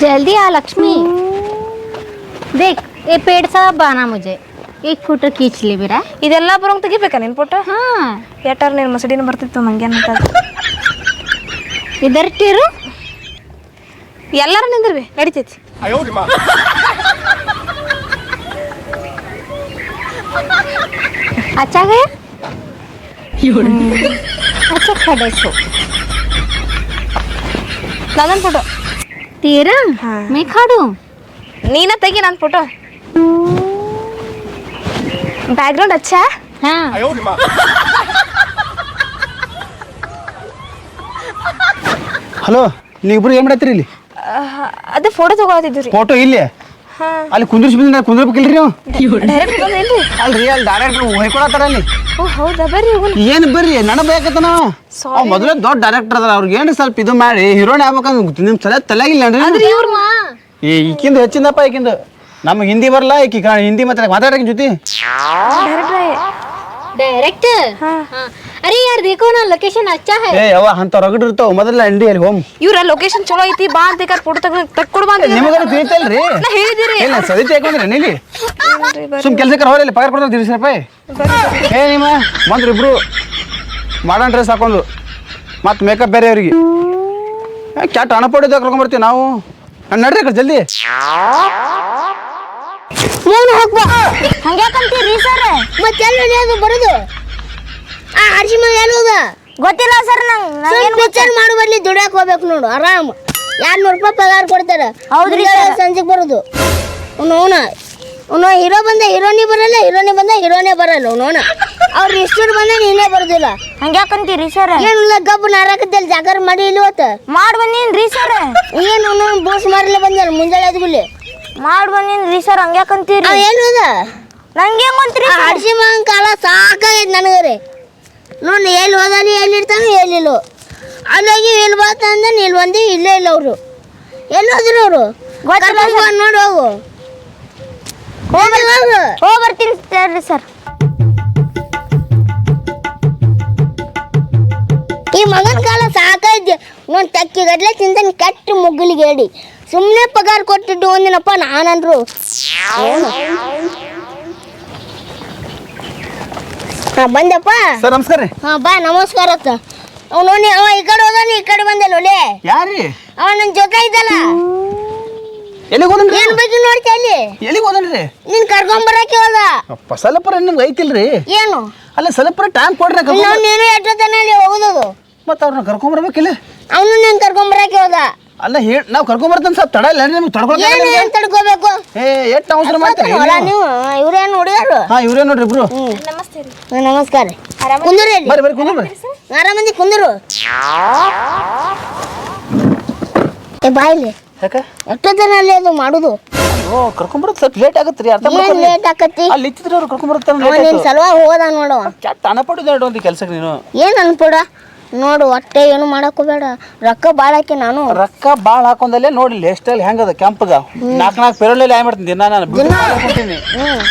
जल्दी आ लक्ष्मी देख ये पेड़ सा बाना मुझे एक फोटो खींच ले मेरा ಇದೆಲ್ಲ ಬರೋಂಗ್ ತೆಗಿಬೇಕಾ ನಿನ್ ಫೋಟೋ हाँ ಎಟ್ಟಾರ ನೀನು ಮಸಡಿನ ಬರ್ತಿತ್ತು ಮಂಗ್ಯಾನ इधर टिरू ಎಲ್ಲಾರು ನಿಂದ್ರವಿ ನಡಿತೈತಿ अच्छा है अच्छा खड़े सो ನಂದೊಂದು ಫೋಟೋ ತೀರಾ? ಹಾ. ಮೇಕ್ ಹಾಡು ನೀನ ತೆಗಿ ಫೋಟೋ ಬ್ಯಾಕ್ಗ್ರೌಂಡ್ ಹಚ್ಚ ಹಾ. ಹಲೋ ನೀವ್ ಇಬ್ರು ಏನ್ ಮಾಡತ್ತೀರಿ ಇಲ್ಲಿ? ಅದೇ ಫೋಟೋ ತಗೋತಿದ್ರಿ ಫೋಟೋ ಇಲ್ಲಿ? ಅಲ್ಲಿ ಕುಂದ್ರಿಸಿ ಬಂದ ಕುಂದ್ರಬೇಕಿಲ್ರಿ ನೀವು? ಡೈರೆಕ್ಟ್ ಅಲ್ರಿ ಅಲ್ಲಿ ಡೈರೆಕ್ಟ್ರ್ ಹೊಯ್ಕೊಳತ್ತಾರ ಅಲ್ಲಿ. ಓ ಹೌದಾ? ಬರ್ರಿ ಏನು ಬರ್ರಿ? ನನಗೆ ಬೇಕತ್ತನ ಮೊದಲೇ ದೊಡ್ಡ ಡೈರೆಕ್ಟರ್ ಅದ ಅವ್ರಿಗೆ ಏನ್ ಸ್ವಲ್ಪ ಇದು ಮಾಡಿ ಹೀರೋನ್ ಆಗ್ಬೇಕಂತ ನಿಮ್ ಸಲ ತಲೆಗಿಲ್ಲ ಆದ್ರೆ ಇವ್ರ್ ಹೆಚ್ಚಿಂದಪ್ಪ ಈಕಿಂದು. ನಮ್ಗೆ ಹಿಂದಿ ಬರಲ್ಲ ಈಕಿ ಹಿಂದಿ ಮಾತಾಡಕ್ಕೆ ಮಾತಾಡಕ್ಕೆ ಜೊತೆ? ಡೈರೆಕ್ಟ್ ಅರೆ ಯಾರ್ ದೇಖೋ ನಾ ಲೊಕೇಶನ್ ಅಚ್ಚಾ ಹೈ. ಏ ಯವ್ವ ಅಂತ ರಗಡ ಇರ್ತಾವ. ಮೊದಲ ಅಂಡಿ ಅಲ್ಲಿ ಹೋಮ್. ಇವರ ಲೊಕೇಶನ್ ಚಲೋ ಐತಿ ಬಾ ಅಂತ ಕರ್ ಫೋಟೋ ತಗೊಂಡು ತಕ್ಕೊಡ್ ಬಾ ಅಂತ ನಿಮಗೆ ತಿಳಿತಲ್ರಿ ನಾ ಹೇಳಿದಿರಿ ಇಲ್ಲ ಸದಿ ಟೇಕ್ ನೀಲಿ ಸುಮ್ ಕೆಲಸಕ್ಕೆ ಹೋಗಲಿ ಪಗಾರ ಕೊಡ್ತಾರೆ ದಿವಸ ರೂಪಾಯಿ ಏ ನಿಮ್ಮ ಬಂದ್ರ ಇಬ್ರು. ಮಾಡನ್ ಡ್ರೆಸ್ ಹಾಕೊಂಡು. ಮತ್ತೆ ಮೇಕಪ್ ಬೇರೆ ಅವರಿಗೆ. ಕ್ಯಾಟ್ ಹಣ ಪಡೆದ ಕರ್ಕೊಂಡ್ಬರ್ತೀವಿ ನಾವು. ನಡ್ರಿ ಕಡೆ ಜಲ್ದಿ. ಏನು ಹೋಗ್ಬಾ ಹಂಗ್ಯಾಕಂತೀರಿ ಸರ್? ಮತ್ತೆ ಎಲ್ಲಿ ಬರೋದು? ಆ ಹರ್ಷಿಮ ಎಲ್ಲೋದ ಗೊತ್ತಿಲ್ಲ ಸರ್ ನಂಗೆ ಪಿಕ್ಚರ್ ಮಾಡು ಬರ್ಲಿ ದುಡಿಯಕ್ ಹೋಗ್ಬೇಕು ನೋಡು ಆರಾಮ್. ಎರಡ್ನೂರು ರೂಪಾಯಿ ಪಗಾರ ಕೊಡ್ತಾರೆ. ಹೌದ್ರಿ ಸಂಜೆಗೆ ಬರೋದು. ಅವ್ನು ಅವನ ಹೀರೋ ಬಂದ ಹೀರೋನಿ ಬರಲ್ಲ ಹೀರೋನಿ ಬಂದ ಹೀರೋನೇ ಬರಲ್ಲ ಅವನವನ ಅವ್ರು ಇಷ್ಟರು ಬಂದ ನೀನೇ ಬರೋದಿಲ್ಲ. ಹಂಗ್ಯಾಕಂತೀರಿ ಸರ್? ಏನಿಲ್ಲ ಗಬ್ಬು ನಾರಾಕದಲ್ಲಿ ಜಾಗರ ಮಾಡಿ ಇಲ್ಲಿ ಹೋತ ಮಾಡ್ ಬಂದೀನ್ರಿ ಸರ್. ಏನು ಅವನು ಬೂಸ್ ಮಾರಲ್ಲ ಬಂದಲ್ಲ ಮುಂಜಾನೆ ಅದ್ಗುಲಿ ಮಾಡ್ ಬಂದೀನ್ರಿ ಸರ್ ಹಂಗ್ಯಾಕಂತೀರಿ ಏನು ಅದ ನಂಗೆ ಹಡ್ಸಿ ಮಗನ್ ಕಾಲ ಸಾಕಾಗೈತೆ ನನಗೆ ರೀ ನೋಡಿ ಎಲ್ಲಿ ಹೋದಾನೆ ಎಲ್ಲಿರ್ತಾನೆ ಎಲ್ಲಿಲ್ಲ ಅಲ್ಲೋಗಿ ಇಲ್ಲಿ ಬಾತ ಅಂದ ಇಲ್ಲಿ ಬಂದು ಇಲ್ಲೇ ಇಲ್ಲ ಅವರು. ಎಲ್ಲಿ ಹೋದ್ರು ಅವರು? ನೋಡಿ ಹೋಗು. ಹೋಗಿ ಬರ್ತೀನಿ ಸರ್. ಈ ಮಗನ ಕಾಲ ಸಾಕೈತಿ ತಕ್ಕಿ ಗಡ್ಲೆ ತಿಂತಾನೆ ಕೆಟ್ಟ ಮುಗ್ಗಲಿಗೆ ಹೇಳಿ. ಸುಮ್ಮನೆ ಪಗಾರ ಕೊಟ್ಟಿದ್ದು ಒಂದಿನಪ್ಪ ನಾನಂದ್ರು. ಹಾ ಬಂದಪ್ಪ ಸರ್ ನಮಸ್ಕಾರ ರೀ. ಹಾ ಬಾ ನಮಸ್ಕಾರ ಅತ್ತ. ಅವ್ ನೋಡಿ ಅವ ಈ ಕಡೆ ಹೋದಾನ ಈ ಕಡೆ ಬಂದಲ್ಲ ಒಲೆ ಯಾರ್ರಿ? ಅವ ನನ್ನ ಜೊತೆ ಇದ್ದಲ್ಲ. ಎಲ್ಲಿಗೆ ಹೋದನ್ರಿ ಏನ್ ಬಗ್ಗೆ ನೋಡ್ತಿ ಅಲ್ಲಿ? ಎಲ್ಲಿಗೆ ಹೋದನ್ರಿ ನಿನ್ ಕರ್ಕೊಂಬರಕ್ಕೆ ಹೋದ. ಅಪ್ಪ ಸ್ವಲ್ಪರ ನಿಮ್ಗೆ ಐತಿಲ್ರಿ? ಏನು? ಅಲ್ಲ ಸ್ವಲ್ಪರ ಟೈಮ್ ಕೊಡ್ರಿ ಕರ್ಕೊಂಡ್ ನೀನು ಎಷ್ಟೊತ್ತನ ಅಲ್ಲಿ ಹೋಗೋದು ಮತ್ತೆ ಅವ್ರನ್ನ ಕರ್ಕೊಂಬರ್ಬೇಕಿಲ್ಲ ಅವನು ನೀನ್ ಕರ್ಕೊಂಬರಕ್ಕೆ ಹೋದ. ಅಲ್ಲ ಹೇಳಿ ನಾವು ಕರ್ಕೊಂಬರ್ತೇನೆ ಸ್ವಲ್ಪ ತಡ ಇಲ್ಲ ನಿಮ್ಗೆ ಏನು ತಡ್ಕೊಳಕ್ಕೆ ಏನ್ ತಡ್ಕೋಬೇಕು? ಏ ಎಷ್ಟು ಅವಸರ ಮಾಡ್ತೀರಿ? ಹೊಲ ನೀವು? ಇವ್ರೇನು ಹುಡುಗರು ಹಾ ಇವ್ರೇ ನೋಡ್ರಿ ಇಬ್ರು. ನಮಸ್ತೆ ರೀ. ಹಾ, ನಮಸ್ಕಾರ ಕುಂದೂರಿ ಅಲ್ಲಿ. ಬರ್ರಿ ಬರ್ರಿ ಕುಂದ್ರ ಬರ್ರಿ. ಆರಾಮಂದಿ ಕುಂದರು. ಏ ಬಾಯ್ಲಿ ಯಾಕ? ಎಷ್ಟೊತ್ತನ ಅಲ್ಲಿ ಅದು ಮಾಡುದು? ಓ ಸ್ವಲ್ಪ ಲೇಟ್ ಆಗತ್ತೆ ರೀ ಅರ್ಥ ಏನ್ ಮಾಡ್ಕೊಳ್ಳಿ ಲೇಟ್ ಅಲ್ಲಿ ಇತ್ತಿದ್ರೆ ಅವ್ರು ಕರ್ಕೊಂಬರ್ತಾರ ಅವ ನಿನ್ ಸಲುವಾಗಿ ಹೋದ ನೋಡವ ಕೆಟ್ಟ ಹಣ ಪಡೆದು ಒಂದು ಕೆಲ್ಸಕ್ಕೆ ನೀನು. ಏನ್ ಅನ್ಪಡ? ನೋಡು ಒಟ್ಟೆ ಏನು ಮಾಡಕ್ಕೂ ಬೇಡ. ರೊಕ್ಕ ಭಾಳ ಹಾಕಿ ನಾನು. ರೊಕ್ಕ ಭಾಳ ಹಾಕೊಂಡಲ್ಲೇ ನೋಡಿ ಎಷ್ಟಲ್ಲಿ ಹೆಂಗದ ಕೆಂಪಗ. ನಾಲ್ಕು ನಾಲ್ಕು ಪೆರಳಲ್ಲಿ ಆಯ್ ಮಾಡ್ತೀನಿ ದಿನ ನಾನು. ಬಿಡ್ತೀನಿ ಮಾಡ್ಕೊಂತೀನಿ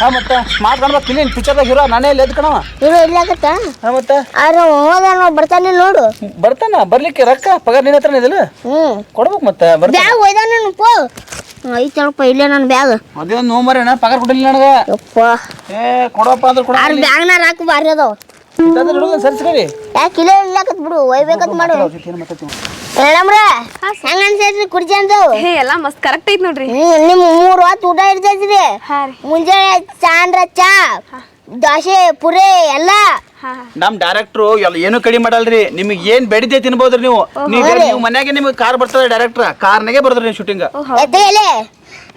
ಹಾ ಮತ್ತೆ ಸ್ಮಾರ್ಟ್ ಕಾಣ್ಬೇಕು ಇಲ್ಲಿ ಪಿಕ್ಚರ್ದಾಗ ಹೀರೋ ನಾನೇ ಇಲ್ಲಿ ಎದ್ದು ಕಣವ ಇಲ್ಲಿ ಇಲ್ಲಾಕತ್ತ ಹಾ ಮತ್ತೆ? ಆದ್ರೆ ಹೋದ ನಾವು ಬರ್ತಾನೆ ನೋಡು. ಬರ್ತಾನ ಬರ್ಲಿಕ್ಕೆ ರೊಕ್ಕ? ಪಗಾರ ನಿನ್ನ ಹತ್ರನೇ ಇದಿಲ್ಲ? ಹ್ಮ್. ಕೊಡ್ಬೇಕು ಮತ್ತೆ ಬರ್ತಾ ಬ್ಯಾಗ್ ಒಯ್ದಾನ ಪೋ. ಐತಳಪ್ಪ ಇಲ್ಲೇ ನನ್ನ ಬ್ಯಾಗ್. ಅದೇ ಒಂದು ನೋಮರೇನ? ಪಗಾರ ಕೊಡಲಿಲ್ಲ ನನಗೆ? ಯಪ್ಪ. ಏ ಕೊಡಪ್ಪ ಅಂದ್ರೆ ಕೊಡ ಆರ್ ಬ್ಯಾಗ್ನ ರಾಕ್ ಬಾರಿ ಅದಾವ. ಹಿಡಿದು ಸರಿಸ್ಕೊಡಿ ಯಾಕೆ ಇಲ್ಲೇ ಇಲ್ಲಾಕತ್ ಬಿಡು ಒಯ್ಬೇಕತ್ ಮಾಡು. ಮೇಡಮ್ರ ಹೆಂಗ ಅನ್ಸೈತ್ರಿ ಕುರ್ಚಿ ಅಂತವು ಹೇ ಎಲ್ಲ ಮಸ್ತ್ ಕರೆಕ್ಟ್ ಐತಿ ನೋಡ್ರಿ. ಹ್ಮ್ ಮೂರು ಹೊತ್ತು ಊಟ ಇರ್ತೈತ್ರಿ ಮುಂಜಾನೆ ಚಾಂದ್ರ ಚಾ ದೋಸೆ ಪುರಿ ಎಲ್ಲ. ನಮ್ ಡೈರೆಕ್ಟ್ರು ಎಲ್ಲ ಏನು ಕಡಿಮೆ ಮಾಡಲ್ರಿ. ನಿಮಗೆ ಏನ್ ಬೆಡಿದೆ ತಿನ್ಬೋದ್ರಿ ನೀವು? ನೀವು ಮನ್ಯಾಗೆ ನಿಮ್ಗೆ ಕಾರ್ ಬರ್ತದೆ ಡೈರೆಕ್ಟ್ರ ಕಾರ್ನಾಗೆ ಬರ್ದ್ರಿ ನೀವು ಶೂಟಿಂಗ್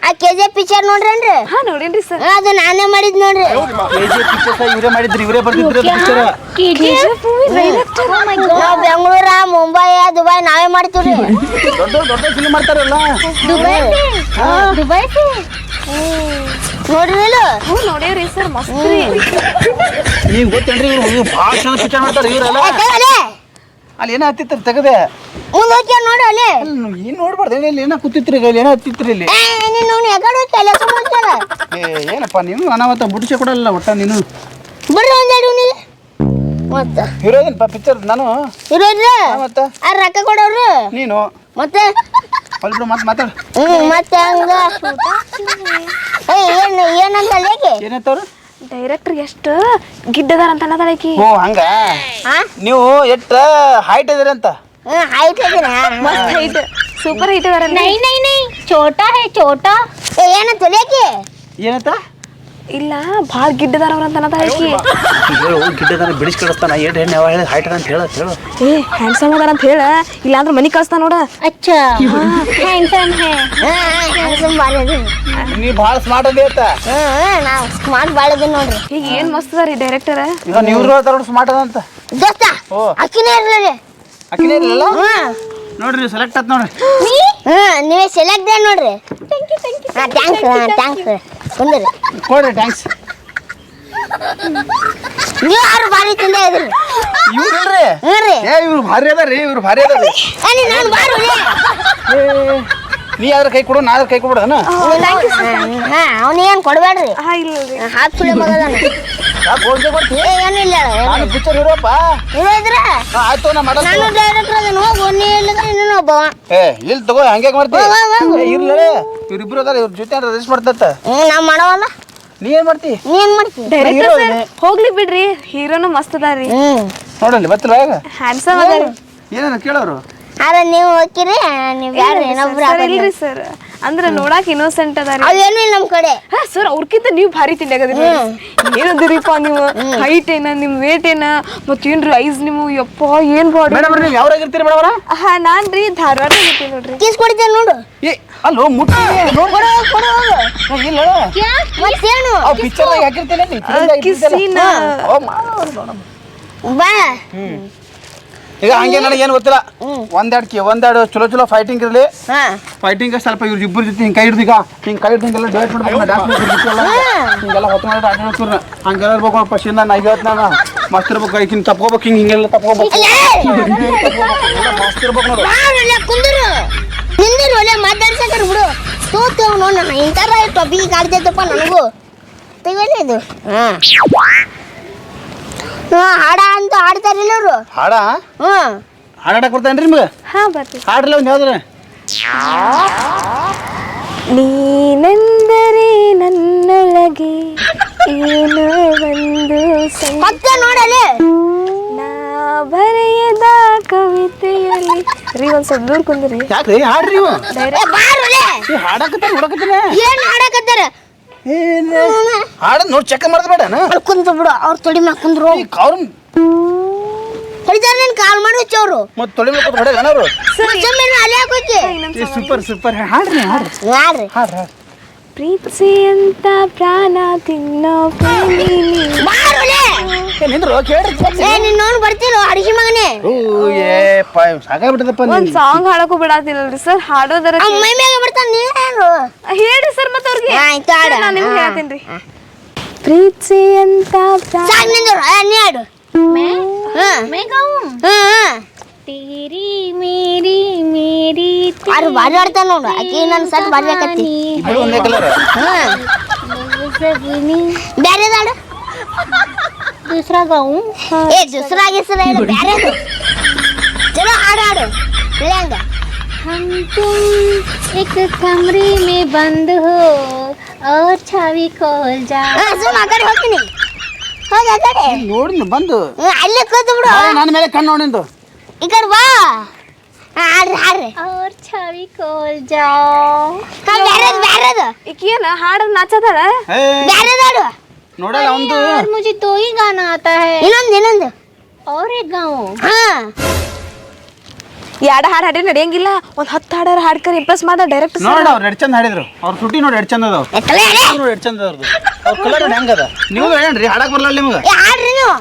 ಆ ಕೆ ಜಿ ಪಿಕ್ಚರ್ ನೋಡ್ರಿ ಹಾ ನೋಡೇನ್ರಿ ಸರ್. ಅದು ನಾನೇ ಮಾಡಿದ್ ನೋಡ್ರಿ. ಇವರೇ ಮಾಡಿದ್ರಿ ಇವರೇ ಬರ್ತಿದ್ರಿ ಪಿಕ್ಚರ್ ನಾವ್ ಬೆಂಗಳೂರ ಮುಂಬೈ ದುಬೈ ನಾವೇ ಮಾಡ್ತೀವಿ ದೊಡ್ಡ ದೊಡ್ಡ ಫಿಲ್ಮ್ ಮಾಡ್ತಾರಲ್ಲ? ದುಬೈ ದುಬೈ ನೋಡ್ರಿ ಹ್ಞೂ ನೋಡೇವ್ರಿ ಸರ್ ಮಸ್ತ್ ನೀವು ಗೊತ್ತೇನ್ರಿ ಇವ್ರು ಭಾಳ ಚೆನ್ನಾಗಿ ಪಿಕ್ಚರ್ ಮಾಡ್ತಾರೆ ಇವರೆಲ್ಲ. ಅಲ್ಲಿ ಏನೋ ಹತ್ತಿತ್ತು ತೆಗದೆ? ಮುಂದೆ ಹೋಗ್ಯ ನೋಡು ಅಲ್ಲಿ. ಏನ್ ನೋಡ್ಬಾರ್ದು? ಇಲ್ಲಿ ಏನೋ ಕೂತಿತ್ರಿ ಇಲ್ಲಿ ಏನೋ ಹತ್ತಿತ್ರಿ ಇಲ್ಲಿ? ಏ, ನೀನ್ ಅವ್ನು ಎಗಡು ಏ ಏನಪ್ಪ ನೀನು ಅನಾವತ್ತ ಬುಡಿಸೆ ಕೊಡಲ್ಲ ಒಟ್ಟ ನೀನು. ಬರ್ರಿ ಒಂದೆರಡು ನೀನು. ಮತ್ತ? ಹೀರೋಯಿನ್ ಪಿಕ್ಚರ್ ನಾನು. ಇರೋದ್ರಿ ಮತ್ತೆ? ಆ ರೊಕ್ಕ ಕೊಡೋರು? ನೀನು. ಮತ್ತೆ? ಅಲ್ಲಿ ಬಿಡು ಮತ್ತೆ ಮಾತಾಡು. ಹ್ಮ್ ಮತ್ತೆ ಹಂಗ? ಏ ಏನ್ ಏನಂತ ಲೇಕೆ ಏನಂತವ್ರು ಡೈರೆಕ್ಟರ್ ಎಷ್ಟು ಗಿಡ್ಡದಾರ ಅಂತ ಅನ್ನದಾಳಕಿ ಓ ಹಂಗ. ಹಾ ನೀವು ಎಷ್ಟು ಹೈಟ್ ಇದೀರಿ ಅಂತ? ಹೈಟ್ ಇದೀರ ಮಸ್ತ್ ಹೈಟ್ ಸೂಪರ್ ಹೈಟ್ ಇದಾರ ನೈ ನೈ ನೈ. ಛೋಟಾ ಹೇ ಛೋಟಾ ಏ ಏನಂತ ಲೇಕೆ ಏನಂತ? ಇಲ್ಲ ಭಾಳ ಗಿಡ್ಡದಾರ ಅವ್ರ ಅಂತ ಅನ್ನದಾಳಕಿ ಹೇಳು ಗಿಡ್ಡದನ್ನ ಬಿಡಿಸಿ ಕಳಿಸ್ತಾನ. ಏನು ಹೆಣ್ಣು ಯಾವ ಹೇಳಿ ಹೈಟ್ ಅಂತ ಹೇಳು ಹೇಳು. ಏ ಹ್ಯಾಂಡ್ಸಮ್ ಅದಾರ ಅಂತ ಹೇಳ. ಇಲ್ಲಾಂದ್ರೆ ಮನಿ ಕಳ್ಸ್ತಾ ನೋಡ. ಅಚ್ಚಾ. ಹ್ಯಾಂಡ್ಸಮ್ ಹೇ ಹ್ಯಾಂಡ್ಸಮ್ ಬಾರಿ ನೀ ಭಾಳ ಸ್ಮಾರ್ಟ್ ಅದಿ ಅಂತ ಹ್ಮ್ ಸ್ಮಾರ್ಟ್ ನೋಡ್ರಿ. ಈಗ ಏನ್ ಮಸ್ತ್ ಅದಾರಿ ಡೈರೆಕ್ಟರ್ ಈಗ ನೀವು ಹೇಳ್ತಾರ ಸ್ಮಾರ್ಟ್ ಅದ ಅಂತ. ದೋಸ್ತ ಓ. ಅಕ್ಕಿನೇ ಇರ್ಲಿ ಅಕ್ಕಿನೇ ಇರಲಿಲ್ಲ ಹ್ಮ್ ನೋಡ್ರಿ ನೀವು ಸೆಲೆಕ್ಟ್ ಆತ್ ನೋಡ್ರಿ. ನೀವೇ ಸೆಲೆಕ್ಟ್ ನೋಡ್ರಿ. ಯು ಥ್ಯಾಂಕ್ಸ್ ಥ್ಯಾಂಕ್ಸ್ ಕುಂದ್ರಿ ಕೊಡ್ರಿ ಥ್ಯಾಂಕ್ಸ್ ನೀವು ಯಾರು ಬಾರಿ ತಿಂದ ಇದ್ರಿ ಇವ್ರು ಇಲ್ರಿ ಹ್ಞೂ ರೀ ಏ ಇವ್ರು ಭಾರಿ ಅದಾರಿ ಇವ್ರು ಭಾರಿ ಅದಾರಿ ಅಲ್ಲಿ ನಾನು ಬಾರು ಏ, ನೀ ಯಾವ್ದ್ರ ಕೈ ಕೊಡು ನಾ ಕೈ ಕೊಡ್ಬಿಡೋಣ ಹಾ ಅವನಿಗೇನು ಕೊಡಬೇಡ್ರಿ ಹಾ ಇಲ್ಲ ರೀ ಹಾಕಿ ಸುಳಿ ಕೊಡ್ತಿ? ಏ ಏನಿಲ್ಲ ನಾನು ಪಿಕ್ಚರ್ ಹೀರೋಪ್ಪ ಇದ್ರೆ ಆಯ್ತು ನಾ ಮಾಡಲ್ಲ ನಾನು ಡೈರೆಕ್ಟರ್ ಅದನ್ನ ಹೋಗು ನೀ ಇಲ್ಲದ್ರೆ ಇನ್ನೂ ಒಬ್ಬವ ಏ ಇಲ್ಲಿ ತಗೋ ಹಂಗೆ ಮಾಡ್ತಿ. ಇರ್ಲಿ ಇವ್ರಿಬ್ರು ಅದಾರ ಇವ್ರ ಜೊತೆ ರೆಸ್ಟ್ ಮಾಡ್ತತ್ತ ನಾವು ಮಾಡವಲ್ಲ. ನೀ ಏನ್ ಮಾಡ್ತಿ? ನೀ ಏನು ಮಾಡ್ತಿ? ಡೈರೆಕ್ಟರ್. ಹೋಗ್ಲಿ ಬಿಡ್ರಿ. ಹೀರೋನು ಮಸ್ತ್ ಅದಾರಿ. ನೋಡಲ್ಲಿ ಬತ್ತಿಲ್ಲ ಈಗ? ಹ್ಯಾಂಡ್ಸಮ್ ಅದಾರಿ. ಏನೇನು ಕೇಳೋರು? ಆದ್ರೆ ನೀವು ಹೋಗಿರಿ ನೀವು ಯಾರು ಇನ್ನೊಬ್ರು ಸರ್ ಇಲ್ರಿ ಸರ್. ಅಂದ್ರೆ ನೋಡಾಕ ಇನ್ನೋಸೆಂಟ್ ಅದಾರಿ. ಅದೇನು ಇಲ್ಲ ನಮ್ಮ ಕಡೆ. ಹಾ ಸರ್ ಅವ್ರಕ್ಕಿಂತ ನೀವು ಭಾರಿ ತಿಂಡಿಯಾಗದ್ರಿ ಏನದಿರಿಪ್ಪ ನೀವು? ಹೈಟ್ ಏನ ನಿಮ್ ವೇಟ್ ಏನ ಮತ್ತೇನ್ರಿ ಐಸ್ ನೀವು ಯಪ್ಪ ಏನ್ ಬಾಡಿ? ಮೇಡಮ್ ನೀವು ಯಾವಾಗ ಇರ್ತೀರಿ ಮೇಡಮ್ ಹಾ ನಾನ್ ರೀ ಧಾರವಾಡ ಇರ್ತೀನಿ ನೋಡ್ರಿ. ಕಿಸ್ ಕೊಡ್ತೇನೆ ನೋಡು. ಏ ಅಲ್ಲೋ ಮುಟ್ಟಿ. ಕೊಡು. ಇಲ್ಲ ಮತ್ತೇನು ಪಿಕ್ಚರ್ ಹಾಕಿರ್ತೇನೆ ಕಿಸ್ಸಿನ. ಬಾ. ಈಗ ಹಂಗೆ ನನಗೆ ಏನು ಗೊತ್ತಿಲ್ಲ. ಒಂದೆರಡು ಕಿ ಒಂದೆರಡು ಚಲೋ ಚಲೋ ಫೈಟಿಂಗ್ ಇರಲಿ. ಹಾ. ಫೈಟಿಂಗ್ ಸ್ವಲ್ಪ ಇವ್ರ ಇಬ್ಬರ ಜೊತೆ ಹಿಂಗೆ ಕೈ ಹಿಡ್ದೀಗ ಹಿಂಗೆ ಕೈ ಹಿಡ್ದು ಹಿಂಗೆಲ್ಲ ಡೇಟ್ ಮಾಡ್ಬೇಕು ಡಾನ್ಸ್ ಹಿಂಗೆಲ್ಲ ಹೊತ್ತು ಮಾಡಿ ಆಟ ಆಡ್ತಿರ್ನ ಹಂಗೆಲ್ಲ ಇರ್ಬೇಕು ಫಸ್ಟಿಂದ ನಾ ಹೇಳ್ತ ನಾನು. ಮಸ್ತ್ ಇರ್ಬೇಕು ಹಿಂಗೆ ತಪ್ಕೋಬೇಕು ಹಿಂಗೆ ಹಿಂಗೆಲ್ಲ ತಪ್ಕೋಬೇಕು. ಮಸ್ತ್ ಇರ್ಬೇಕು ನೋಡು. ಕುಂದರು. ನಿಂದಿರು ಒಳ್ಳೆ ಮಾತಾಡ್ಸಕ್ಕಾರ ಬಿಡು. ತೋತು ನೋಡ್ ನಾನು ಇಂಥರ ಟೊಪಿಗೆ ಆಡ್ತೈತಪ್ಪ ನನಗೂ. ತೆಗಿಲ್ಲ ಇದು? ಹಾಂ. ಹಾಡ ಅಂತ ಆಡ್ತಾರಿಲ್ಲ ಅವರು ಹಾಡ? ಹ್ಞೂ ಹಾಡಾಡಕ್ ಬರ್ತಾನ್ರಿ ನಿಮ್ಗೆ? ಹಾ ಬರ್ರಿ ಹಾಡ್ರಲ್ಲ ಒಂದು ಯಾವ್ದಾರ? ನೀನೆಂದರೆ ನನ್ನೊಳಗೆ ಏನು ಒಂದು ಸಂಗ ಮತ್ತೆ ನೋಡಲಿ. ನಾ ಬರೆಯದ ಕವಿತೆಯಲ್ಲಿ ರೀ ಒಂದ್ ಸ್ವಲ್ಪ ದೂರ ಕುಂದ್ರಿ. ಯಾಕ್ರಿ? ಹಾಡ್ರಿ ಇವ. ಏ ಬಾರುಲೆ ಈ ನೋಡಕತ್ತಾನೆ ಏನು ಹಾಡಕತ್ತಾರ? ಹಾಡ ನೋಡಿ ಚೆಕ್ ಮಾಡ್ಬೇಡ ಅಲ್ಲಿ ಕುಂತು ಬಿಡು ಅವ್ರು ತೊಡಿ ಮ್ಯಾಗ ಕುಂದ್ರು. ಅವ್ರು ಹೊಡಿತಾರೆ ನೀನು ಕಾಲ್ ಮಾಡಿ ಹಚ್ಚೋರು ಮತ್ತೆ ತೊಳಿ ಮೇಲೆ ಹೊಡೆದ ಅವರು ಸುಮ್ಮನೆ ಹಾಕೋತಿ ಸೂಪರ್ ಸೂಪರ್ ಹಾಡ್ರಿ. ಹಾಡ್ರಿ. ಹಾಡ್ರಿ ಹಾಡ್ರಿ. ಪ್ರೀತಿಸಿ ಅಂತ ಪ್ರಾಣ ತಿನ್ನೋ ನಿಂದ್ರು ನೋಡ್ ಬರ್ತಿಲ್ಲ ಅಡಿಗೆ ಮಗನೇ. ಸಾಕಾಗ್ಬಿಟ್ಟದಪ್ಪ ಒಂದ್ ಸಾಂಗ್ ಹಾಡಕ್ಕೂ ಬಿಡಾತಿಲ್ಲ ಸರ್ ಹಾಡೋದರ ಮೈ ಮ್ಯಾಗ ಬರ್ತಾನ ನೀನು ಹೇಳ್ರಿ ಸರ್ ಮತ್ತೆ ಅವ್ರಿಗೆ. ಆಯ್ತು. ನಾನು ನಿಮ್ಗೆ. ಹೇಳ್ತೀನಿ ಪ್ರೀತಿಸಿ ಅಂತ ಪ್ರಾಣ ನಿಂದ್ರು. ಆ, ನೀ ಆಡು ಹ್ಮ್ ಹ್ಮ್ ಆರು ಬಾರಿ ಆಡ್ತಾನ ನೋಡು ಆಕಿ ನನ್ನ ಸಟ್ ಬಾರಿ ಆಕತ್ತಿ ಇಬ್ರು ಒಂದೇ ಕಲರ್ ಬ್ಯಾರೆ ಆಡು दूसरा गाऊं ए दूसरा गिसरा ಇದು ಬ್ಯಾರೆ ಚಲೋ ಹಾಡು ಹಾಡು ಹೇಳಂಗ हम तुम एक कमरे में बंद हो और छवि खोल जा ಹಾ ಸುಮ್ಮ ಆ ಕಡೆ ಹೋಗ್ತೀನಿ ಹೋಗ ಆ ಕಡೆ ನೋಡಿ ಬಂದು ಹ್ಮ್, ಅಲ್ಲೇ ಕೂತು ಬಿಡು ನನ್ನ ಮೇಲೆ ಕಣ್ಣು ನೋಡಿಂದು ಈ ಕಡೆ ಬಾ ಹಾ, ಹಾಡ್ರಿ ಹಾಡ್ರಿ और छवि खोल जाओ ಹಾ ಬ್ಯಾರೆದು ಬ್ಯಾರೆದು ಈಕಿ ಏನ ಹಾಡದ್ ನಾಚದಾಳ ಬ್ಯಾರೆದು ಹಾಡು ನೋಡಲ್ಲ ಒಂದು यार मुझे दो ही गाना आता है ಇನ್ನೊಂದು ಇನ್ನೊಂದು और एक गाऊं ಹಾ ಎರಡು ಹಾಡು ಹಾಡಿ ನಡೆಯಂಗಿಲ್ಲ ಒಂದ್ ಹತ್ತು ಹಾಡಾರ ಹಾಡ್ಕರ್ ಇಂಪ್ರೆಸ್ ಮಾಡ ಡೈರೆಕ್ಟ್ ನೋಡ ಅವ್ರು ಎರಡು ಚಂದ ಹಾಡಿದ್ರು ಅವ್ರ ತುಟಿ ನೋಡಿ ಎರಡು ಚಂದ ಅದಾವ ಎತ್ತಲೇ ಅಲೆ ನೋಡಿ ಎರಡು ಚಂದ ಅದ್ರದ್ದು ಅವ್ರ ಕಲರ್ ನೋಡಿ ಹೆಂಗದ ನೀವು ಹೇಳಿ ಹಾಡಕ್ ಬರಲ್ಲ ನಿಮ್ಗೆ ಏ ಹಾಡ್ರಿ ನೀವು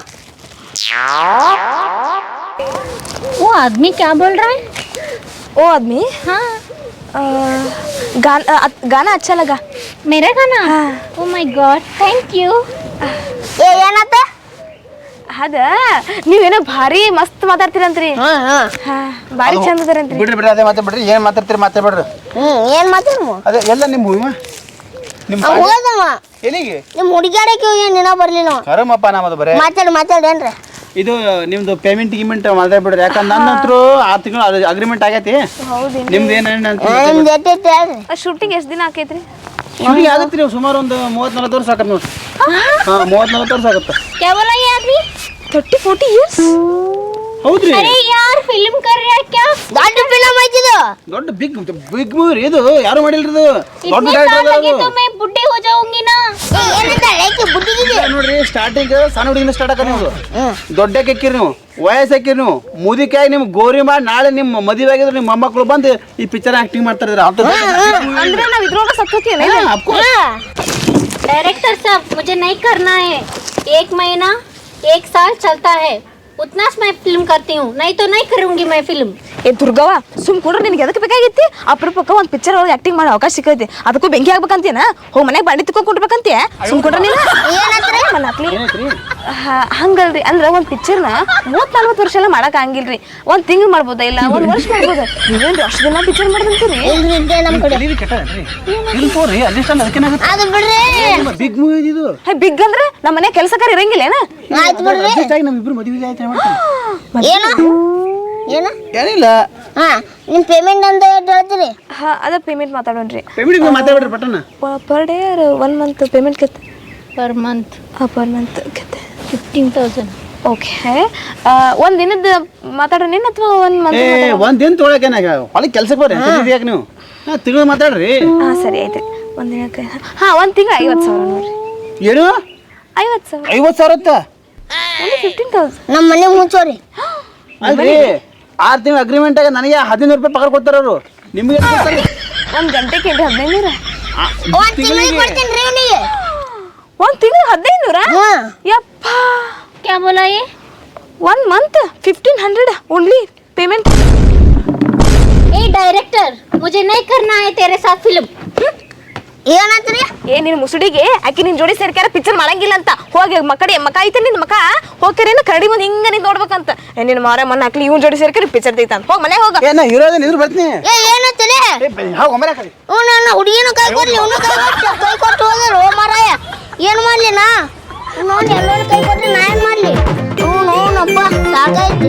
वो आदमी क्या बोल रहा है ओ आदमी हाँ गाना गाना अच्छा लगा मेरा गाना oh my god thank you ಏ ಏನತ್ತ ಅದ ನೀವೇನೋ ಭಾರಿ ಮಸ್ತ್ ಮಾತಾಡ್ತೀರಂತ್ರಿ ಹ್ಮ್ ಹ್ಮ್ ಹಾ ಭಾರಿ ಚಂದ ಅದಾರಂತ್ರಿ ಬಿಡ್ರಿ ಬಿಡ್ರಿ ಅದೇ ಮಾತಾಡ್ಬಿಡ್ರಿ ಏನು ಮಾತಾಡ್ತೀರಿ ಮಾತಾಡ್ಬೇಡ್ರಿ ಹ್ಮ್ ಏನ್ ಮಾತಾಡ್ಮು ಅದೇ ಎಲ್ಲ ನಿಮ್ಮ ಹೂವ ನಿಮ್ಮ ಅವ್ ಹೋದವ ಎಲ್ಲಿಗೆ ನಿಮ್ ಹುಡುಗಾಡಕ್ಕೆ ಹೋಗಿ ನಿನ್ನ ಬರ್ಲಿಲ್ಲ ಅವ. ಕರಮಪ್ಪ ನಮ್ಮದು ಬರೇ ಮಾತಾಡು ಮಾತಾಡು ಏನ್ರ ಇದು ನಿಮ್ದು ಪೇಮೆಂಟ್ ಗಿಮೆಂಟ್ ಮಾತಾಡ್ಬಿಡ್ರಿ ಯಾಕಂದ್ರೆ ನನ್ನಂತರೂ ಆರು ತಿಂಗಳು ಅಗ್ರಿಮೆಂಟ್ ಆಗೈತಿ ಹೌದೇನು ನಿಮ್ದು ಏನೇನು ಅಂತ ನಿಮ್ದು ಎಷ್ಟೈತೆ ಹೇಳ್ರಿ ಶೂಟಿಂಗ್ ಎಷ್ಟು ದಿನ ಆಕೈತ್ರಿ ಶೂಟಿಂಗ್ ಆಗತ್ತೆ ರೀ ಸುಮಾರು ಒಂದು ಮೂವತ್ತು ನಲ್ವತ್ತು ವರ್ಷ ಆಗತ್ತೆ ನೋಡಿ ಹಾಂ ಮೂವತ್ತು ನಲ್ವತ್ತು ವರ್ಷ ಆಗುತ್ತೆ क्या बोला ये आदमी ತರ್ಟಿ ಫೋರ್ಟಿ ಇಯರ್ಸ್ ಹೌದ್ರಿ अरे यार फिल्म कर रहा है क्या ದೊಡ್ಡ ಫಿಲಮ್ ಐತಿದು ದೊಡ್ಡ ಬಿಗ್ ಬಿಗ್ ಮೂವಿ ಇದು ಯಾರು ಮಾಡಿಲ್ರಿ ಇದು ದೊಡ್ಡ इतने साल लगे ಡೈರೆಕ್ಟರ್ तो मैं बुढ़ी हो जाऊंगी ना ಏನಂತ ಏಕೆ ಬುದ್ಧಿಗಿದೆ ನೋಡ್ರಿ ಸ್ಟಾರ್ಟಿಂಗ್ ಸಣ್ಣ ಹುಡುಗಿಂದ ಸ್ಟಾರ್ಟ್ ಆಕ ನೀವು ದೊಡ್ಡ ಕೆಕ್ಕಿರಿ ನೀವು ವಯಸ್ಸು ಹಾಕಿರಿ ನೀವು ಮುದಿಕಾಯಿ ನಿಮ್ ಗೋರಿ ಮಾಡಿ ನಾಳೆ ನಿಮ್ಮ ಮದುವೆ ಆಗಿದ್ರೆ ನಿಮ್ಮ ಮೊಮ್ಮಕ್ಕಳು ಬಂದು ಈ ಪಿಕ್ಚರ್ ಆಕ್ಟಿಂಗ್ ಮಾಡ್ತಾ ಇದ್ರೆ ಅಂದ್ರೆ ನಾವ್ ಇದ್ರೊಳಗ ಸತ್ತೋತಿಯೇನೆ डायरेक्टर साहब मुझे नहीं करना है एक महीना एक साल चलता है उतना मैं फिल्म करती हूँ नहीं तो नहीं करूंगी मैं फिल्म ಏ ದುರ್ಗವ್ವ ಸುಮ್ ಕುಂಡ್ರೆ ನಿನಗೆ ಎದಕ್ಕೆ ಬೇಕಾಗಿತ್ತಿ ಅಪರೂಪಕ್ಕ ಒಂದು ಪಿಕ್ಚರ್ ಒಳಗೆ ಆಕ್ಟಿಂಗ್ ಮಾಡೋ ಅವಕಾಶ ಸಿಕ್ಕೈತಿ ಅದಕ್ಕೂ ಬೆಂಕಿ ಆಗ್ಬೇಕಂತೇನ ಹೋಗಿ ಮನೆಗೆ ಬಾಂಡಿ ತಿಕ್ಕೊಂಡ್ ಕೊಡ್ಬೇಕಂತೀಯ ಸುಮ್ ಕುಂಡ್ರೆ ನೀನು ಮನಾಕ್ಲಿ ಹಂಗಲ್ರಿ ಅಂದ್ರೆ ಒಂದು ಪಿಕ್ಚರ್ನ ಮೂವತ್ ನಲ್ವತ್ತು ವರ್ಷ ಎಲ್ಲ ಮಾಡಕ್ ಹಂಗಿಲ್ರಿ ಒಂದ್ ತಿಂಗಳು ಮಾಡ್ಬೋದಾ ಇಲ್ಲ ಒಂದ್ ವರ್ಷ ಮಾಡ್ಬೋದ ನೀವೇನ್ರಿ ಅಷ್ಟು ದಿನ ಪಿಕ್ಚರ್ ಮಾಡ್ದಂತೀರಿ ಇಲ್ರಿ ಇದ್ದೇ ನಮ್ ಕಡೆ ಇಲ್ಲಿ ತೋರಿ ಅಡ್ಜಸ್ಟ್ ಅದಕ್ಕೇನಾಗುತ್ತೆ ಅದು ಬಿಡ್ರಿ ಬಿಗ್ ಮೂವಿ ಇದು ಹೇ ಬಿಗ್ ಅಂದ್ರೆ ನಮ್ಮ ಮನೆ ಕೆಲಸಕಾರ ಇರಂಗಿಲ್ಲೇನ ಆಯ್ತು ಬಿಡ್ರಿ ಅಡ್ಜಸ್ಟ್ ಆಗಿ ನಮ್ಮಿಬ್ರು ಮದುವೆ ಆಯ್ತು ಮಾಡ್ತಾನೆ ಏನು? ಏನು? ಏನಿಲ್ಲ. ಹಾ ನಿಮ್ಮ ಪೇಮೆಂಟ್ ಅಂತ ಹೇಳ್ತೀರಿ ಹಾ ಅದ ಪೇಮೆಂಟ್ ಮಾತಾಡೋಣ್ರಿ. ಪೇಮೆಂಟ್ ಮಾತಾಡ್ರಿ per day one month payment ಕೆತ್ತ? Per month ಆ ಪರ್ ಮಂತ್ ಕೆತ್ತೆ. ಫಿಫ್ಟೀನ್ ತೌಸಂಡ್ ಓಕೆ ಒಂದು ದಿನದ ನಿನ್ನ ಅಥವಾ ಒಂದು ಮಂತ್ ಒಂದು ದಿನ ತೊಗೊಳಕ್ಕೆ ಹೊಲಕ್ಕೆ ಕೆಲಸ ಬರ್ರಿ ಯಾಕೆ ನೀವು. ತಿಂಗಳು ಮಾತಾಡ್ರಿ. ಹಾಂ ಸರಿ ಆಯ್ತು ಒಂದು ದಿನಕ್ಕೆ ಹಾಂ ಒಂದು ತಿಂಗಳು ಐವತ್ತು ಸಾವಿರ ನೋಡ್ರಿ. ಏನು? ಐವತ್ತು ಸಾವಿರ. ಐವತ್ತು ಸಾವಿರ ಫಿಫ್ಟೀನ್ ತೌಸಂಡ್ ನಮ್ಮ ಮನೆ ಮುಚ್ಚೋರಿ ಅಲ್ರಿ ಆರು ತಿಂಗಳು ಅಗ್ರಿಮೆಂಟ್ ಆಗ ನನಗೆ ಹದಿನೈದು ರೂಪಾಯಿ ಪಗಾರ ಕೊಡ್ತಾರ ಅವರು ನಿಮಗೆ ಎಷ್ಟ್ ಕೊಡ್ತಾರೆ? ಒಂದ್ ಗಂಟೆಗೆ ಏನ್ರಿ ಹದಿನೈದು ನೂರ ಆ, ಒಂದ್ ತಿಂಗಳಿಗೆ ಕೊಡ್ತೀನಿ ರೀ ಅವನಿಗೆ ಒಂದ್ ತಿಂಗಳು ಹದಿನೈದು ನೂರ ಹ್ಮ್ ಯಪ್ಪ क्या बोला ये one month fifteen hundred only payment ए डायरेक्टर मुझे नहीं करना है तेरे साथ फिल्म ಏನಂತ್ರಿ ಏ ನಿನ್ ಮುಸುಡಿಗೆ ಆಕಿ ನಿನ್ ಜೋಡಿ ಸೇರ್ಕ್ಯಾರ ಪಿಕ್ಚರ್ ಮಾಡಂಗಿಲ್ಲ ಅಂತ. ಹೋಗಿ ಮಕಡಿ ಮಕ ಐತೆ ನಿನ್ ಮಕ? ಹೋಗ್ಯಾರೇನು ಕರಡಿ ಮುಂದೆ ಹಿಂಗ ನಿಂತ ನೋಡ್ಬೇಕಂತ. ಏ ನಿನ್ ಮಾರ ಮನ್ನ ಹಾಕ್ಲಿ ಇವ್ನ್ ಜೋಡಿ ಸೇರ್ಕ್ಯಾರ ಪಿಕ್ಚರ್ ಅಂತ ಹೋಗ ಮನೆ ಹೋಗ. ಏ ನಾ ಇರೋದೇನು ಇದ್ರ ಬರ್ತೀನಿ. ಏ ಹೋಗ್ ಕಡೆ ಹ್ಞೂ ನನ್ನ ಹುಡುಗಿನ ಕೈ ಕೊಡ್ಲಿ ಇವನು ಕೈ ಕೊಟ್ಟು ಕೈ ಕೊಟ್ಟು ಹೋದ್ರು ಮಾರಾಯ. ಏನು ಮಾಡ್ಲಿ ನಾ? ನೋಡಿ ಎಲ್ಲರೂ ಕೈ ಕೊಟ್ಲಿ ನಾ ಏನು ಮಾಡ್ಲಿ? ಹ್ಞೂ ನೋಡಪ್ಪ ಸಾಕಾಯ್ತು.